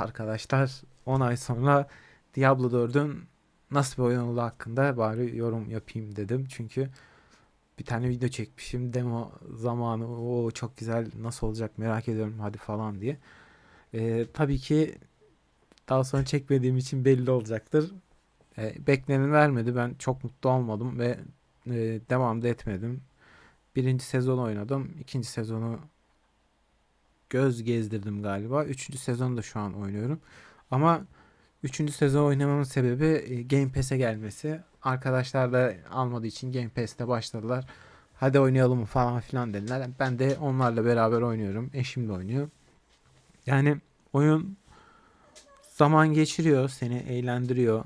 arkadaşlar 10 ay sonra Diablo 4'ün nasıl bir oyun olduğu hakkında bari yorum yapayım dedim. Çünkü bir tane video çekmişim demo zamanı o çok güzel nasıl olacak merak ediyorum hadi falan diye. Ee, tabii ki daha sonra çekmediğim için belli olacaktır. Ee, bekleneni vermedi ben çok mutlu olmadım ve e, devam da etmedim. Birinci sezon oynadım. ikinci sezonu göz gezdirdim galiba. Üçüncü sezonu da şu an oynuyorum. Ama üçüncü sezon oynamamın sebebi e, Game Pass'e gelmesi. Arkadaşlar da almadığı için Game Pass'te başladılar. Hadi oynayalım falan filan dediler. Ben de onlarla beraber oynuyorum. Eşim de oynuyor. Yani oyun zaman geçiriyor, seni eğlendiriyor,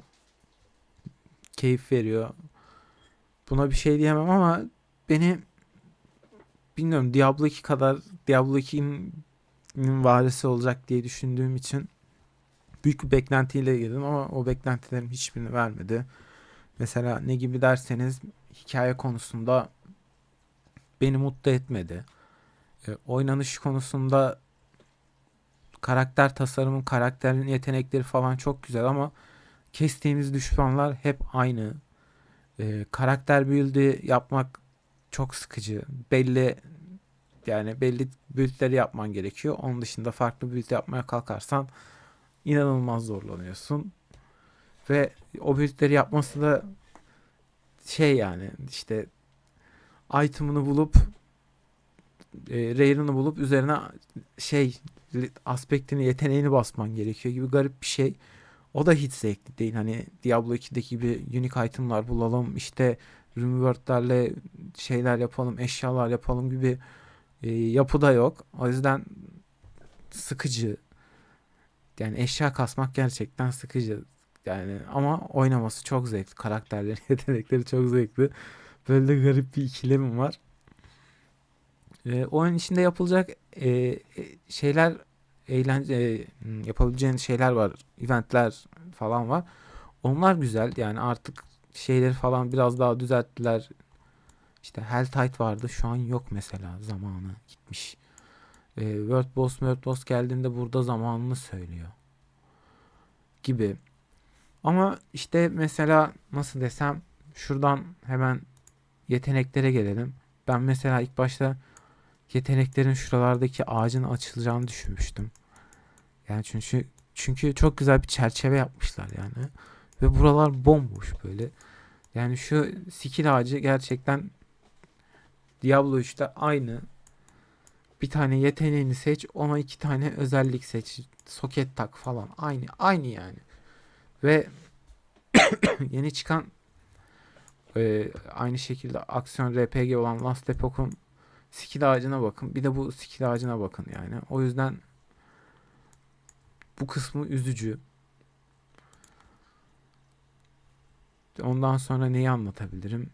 keyif veriyor. Buna bir şey diyemem ama beni bilmiyorum Diablo 2 kadar Diablo 2'nin varisi olacak diye düşündüğüm için büyük bir beklentiyle girdim ama o beklentilerim hiçbirini vermedi. Mesela ne gibi derseniz hikaye konusunda beni mutlu etmedi. E, oynanış konusunda karakter tasarımı, karakterin yetenekleri falan çok güzel ama kestiğimiz düşmanlar hep aynı. E, karakter build'i yapmak çok sıkıcı. Belli yani belli build'leri yapman gerekiyor. Onun dışında farklı build yapmaya kalkarsan inanılmaz zorlanıyorsun. Ve o build'leri yapması da şey yani işte item'ını bulup e, rare'ını bulup üzerine şey aspektini yeteneğini basman gerekiyor gibi garip bir şey. O da hiç zevkli değil. Hani Diablo 2'deki gibi unique item'lar bulalım işte Rimworld'lerle şeyler yapalım, eşyalar yapalım gibi e, yapı da yok. O yüzden sıkıcı. Yani eşya kasmak gerçekten sıkıcı. Yani ama oynaması çok zevkli. Karakterleri, yetenekleri çok zevkli. Böyle de garip bir ikilemim var. E, oyun içinde yapılacak e, e, şeyler eğlence e, yapabileceğin şeyler var. Eventler falan var. Onlar güzel. Yani artık şeyleri falan biraz daha düzelttiler. İşte Helltide vardı. Şu an yok mesela. Zamanı gitmiş. E, World Boss World Boss geldiğinde burada zamanını söylüyor. Gibi. Ama işte mesela nasıl desem şuradan hemen yeteneklere gelelim. Ben mesela ilk başta yeteneklerin şuralardaki ağacın açılacağını düşünmüştüm. Yani çünkü çünkü çok güzel bir çerçeve yapmışlar yani. Ve buralar bomboş böyle. Yani şu skill ağacı gerçekten Diablo 3'te aynı. Bir tane yeteneğini seç, ona iki tane özellik seç, soket tak falan. Aynı, aynı yani. Ve yeni çıkan e, aynı şekilde aksiyon RPG olan Last Epoch'un skill ağacına bakın. Bir de bu skill ağacına bakın yani. O yüzden bu kısmı üzücü. Ondan sonra neyi anlatabilirim?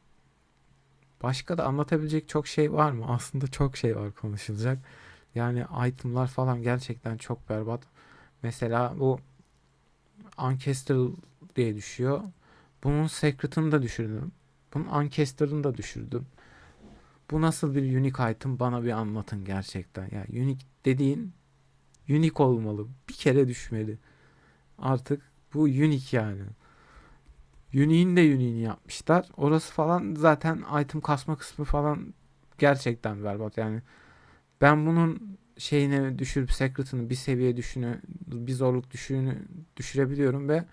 Başka da anlatabilecek çok şey var mı? Aslında çok şey var konuşulacak. Yani itemlar falan gerçekten çok berbat. Mesela bu Ancestral diye düşüyor. Bunun Secret'ını da düşürdüm. Bunun Ancestral'ını da düşürdüm. Bu nasıl bir unique item bana bir anlatın gerçekten. Ya yani unique dediğin unique olmalı. Bir kere düşmeli. Artık bu unique yani. Unique'in de unique'ini yapmışlar. Orası falan zaten item kasma kısmı falan gerçekten berbat. Yani ben bunun şeyine düşürüp secret'ını bir seviye düşünü bir zorluk düşüğünü düşürebiliyorum ve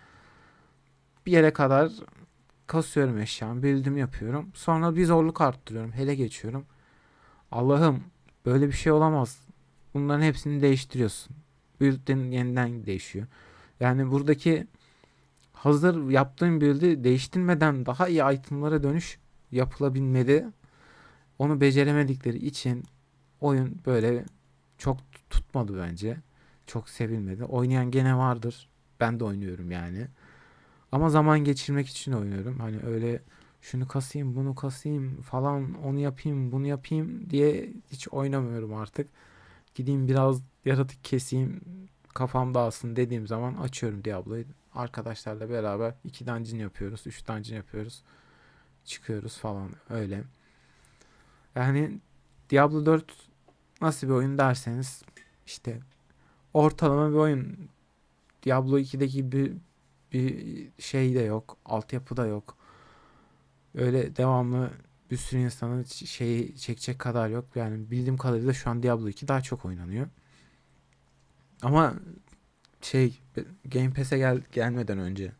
bir yere kadar kasıyorum eşyamı, build'imi yapıyorum. Sonra bir zorluk arttırıyorum, hele geçiyorum. Allah'ım böyle bir şey olamaz. Bunların hepsini değiştiriyorsun. Build'in yeniden değişiyor. Yani buradaki hazır yaptığın build'i değiştirmeden daha iyi itemlara dönüş yapılabilmeli. Onu beceremedikleri için oyun böyle çok tutmadı bence. Çok sevilmedi. Oynayan gene vardır. Ben de oynuyorum yani. Ama zaman geçirmek için oynuyorum. Hani öyle şunu kasayım, bunu kasayım falan, onu yapayım, bunu yapayım diye hiç oynamıyorum artık. Gideyim biraz yaratık keseyim, kafam dağılsın dediğim zaman açıyorum Diablo'yu. Arkadaşlarla beraber iki dungeon yapıyoruz, üç dungeon yapıyoruz. Çıkıyoruz falan öyle. Yani Diablo 4 nasıl bir oyun derseniz işte ortalama bir oyun Diablo 2'deki gibi bir şey de yok. Altyapı da yok. Öyle devamlı bir sürü insanın şeyi çekecek kadar yok. Yani bildiğim kadarıyla şu an Diablo 2 daha çok oynanıyor. Ama şey Game Pass'e gel gelmeden önce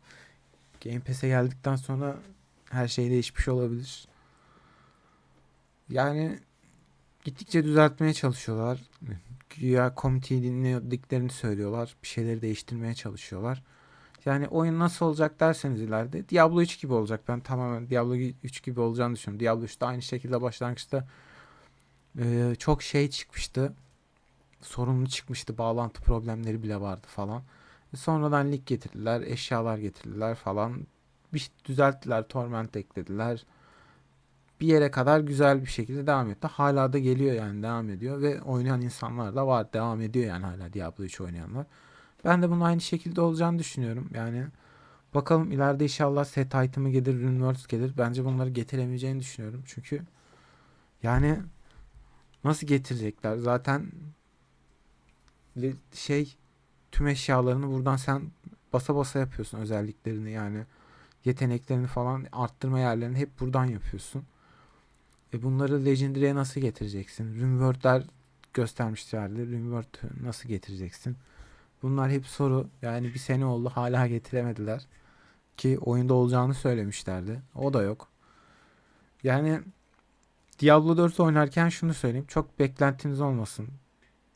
Game Pass'e geldikten sonra her şey değişmiş olabilir. Yani gittikçe düzeltmeye çalışıyorlar. Güya komiteyi dinlediklerini söylüyorlar. Bir şeyleri değiştirmeye çalışıyorlar. Yani oyun nasıl olacak derseniz ileride Diablo 3 gibi olacak. Ben tamamen Diablo 3 gibi olacağını düşünüyorum. Diablo 3'te aynı şekilde başlangıçta e, çok şey çıkmıştı. Sorunlu çıkmıştı. Bağlantı problemleri bile vardı falan. E, Sonradan lig getirdiler. Eşyalar getirdiler falan. Bir şey düzelttiler. Torment eklediler. Bir yere kadar güzel bir şekilde devam etti. Hala da geliyor yani devam ediyor. Ve oynayan insanlar da var. Devam ediyor yani hala Diablo 3 oynayanlar. Ben de bunun aynı şekilde olacağını düşünüyorum. Yani bakalım ileride inşallah set item'ı gelir, Runeworks gelir. Bence bunları getiremeyeceğini düşünüyorum. Çünkü yani nasıl getirecekler? Zaten şey tüm eşyalarını buradan sen basa basa yapıyorsun özelliklerini yani yeteneklerini falan arttırma yerlerini hep buradan yapıyorsun. E bunları Legendary'e nasıl getireceksin? Runeworld'ler göstermişlerdi. Runeworld nasıl getireceksin? Bunlar hep soru. Yani bir sene oldu hala getiremediler. Ki oyunda olacağını söylemişlerdi. O da yok. Yani Diablo 4 oynarken şunu söyleyeyim. Çok beklentiniz olmasın.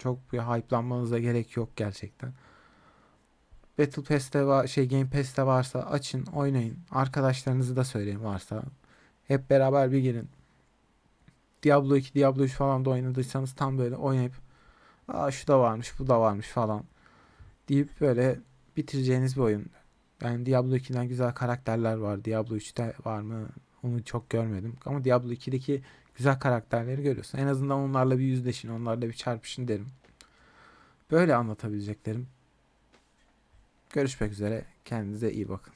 Çok bir hype'lanmanıza gerek yok gerçekten. Battle Pass'te var, şey Game Pass'te varsa açın, oynayın. Arkadaşlarınızı da söyleyin varsa. Hep beraber bir girin. Diablo 2, Diablo 3 falan da oynadıysanız tam böyle oynayıp Aa şu da varmış, bu da varmış falan deyip böyle bitireceğiniz bir oyun. Yani Diablo 2'den güzel karakterler var. Diablo 3'te var mı? Onu çok görmedim. Ama Diablo 2'deki güzel karakterleri görüyorsun. En azından onlarla bir yüzleşin, onlarla bir çarpışın derim. Böyle anlatabileceklerim. Görüşmek üzere. Kendinize iyi bakın.